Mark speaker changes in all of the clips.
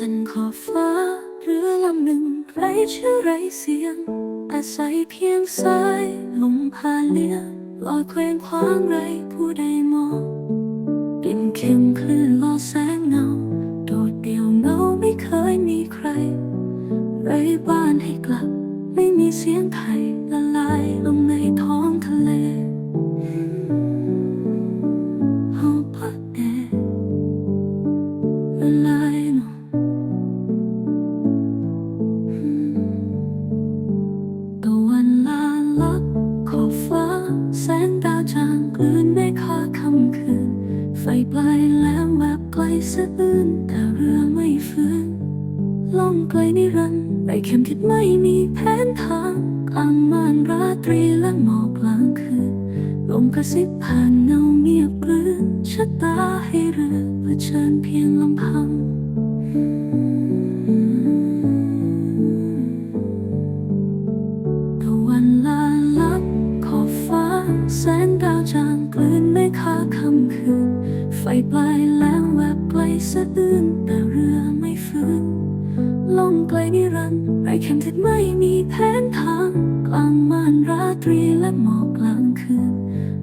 Speaker 1: สั่นขอบฟ้าหรือลำหนึ่งไร้ชื่อไร้เสียง อาศัยเพียงสายลมพาเลี้ยลอยเคว้งคว้างไรผู้ใดมองดินเข็มคลื่นล่อแสงเงา โดดเดี่ยวเงาไม่เคยมีใคร ไรบ้านให้กลับ ไม่มีเสียงไทยละลายลงในท้องทะเล ค่ำคืน ไฟปลายแหลมแวบไกลสะอื้นแต่เรือไม่ฟื้นล่องไกลนิรันดร์ไรเข็มคิดไม่มีแผนทางกลางม่านราตรีและหมอกกลางคืนลมกระซิบผ่านเงาเงียบกลืนชะตาให้เรือเผชิญเพียงลำพัง สะอื้นแต่เรือไม่ฟื้นล่องไกลนิรันดร์ไรเข็มทิศไม่มีแผนทางกลางม่านราตรีและหมอกกลางคืน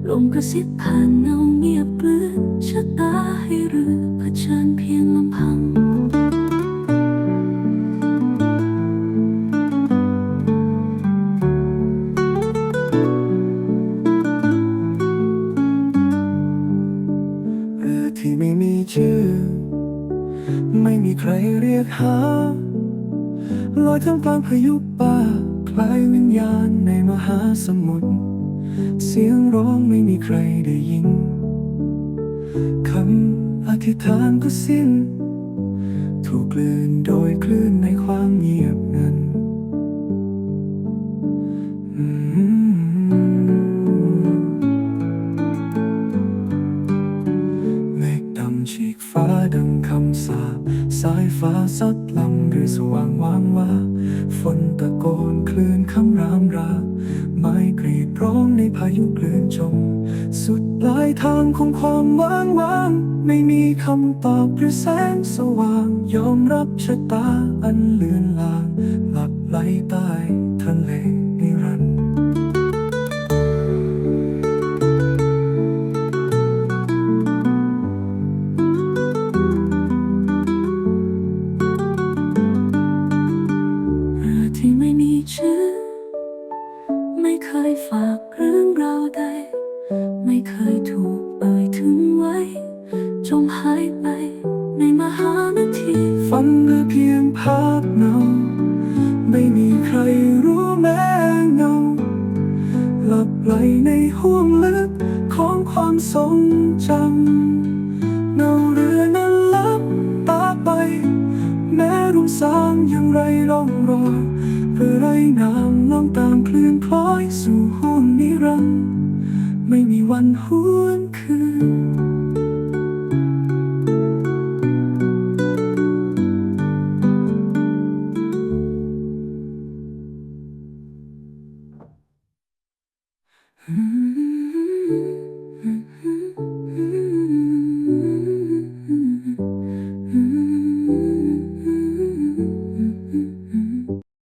Speaker 1: ลมกระซิบผ่านเงาเงียบกลืนชะตาให้เรือเผชิญเพียงลำพัง
Speaker 2: เรือที่ไม่มีชื่อ ไม่มีใครเรียกหาลอยท่ามกลางพายุป่าคล้ายวิญญาณในมหาสมุทรเสียงร้องไม่มีใครได้ยินคำอธิษฐานก็สิ้น ถูกกลืนโดยคลื่นในความเงียบนั้น ฟ้าซัดลำด้วยสว่างวางว่าฝนตะโกนคลื่นคำรามรา ไม้กรีดร้องในพายุคลื่นจม สุดปลายทางของความว่างว่าง ไม่มีคำตอบหรือแสงสว่าง ยอมรับชะตาอันเลือนลาง หลับไหลใต้ทะเล
Speaker 1: ที่ไม่มีชื่อ ไม่เคยฝากเรื่องราวใด ไม่เคยถูกเอ่ยถึงไว้จงหายไปในมหานาที
Speaker 2: ฝันเหลือเพียงภาพเงาไม่มีใครรู้แม้เงาหลับไหลในห้วงลึกของความทรงจำเงาเรือนั้นลับตาไป แม้รุ่งสางอย่างไรร่องรอย ยน้ำล่องตามคลื่นพลอยสู่ห้องนิรันดร์ไม่มีวันหวนคืนอืม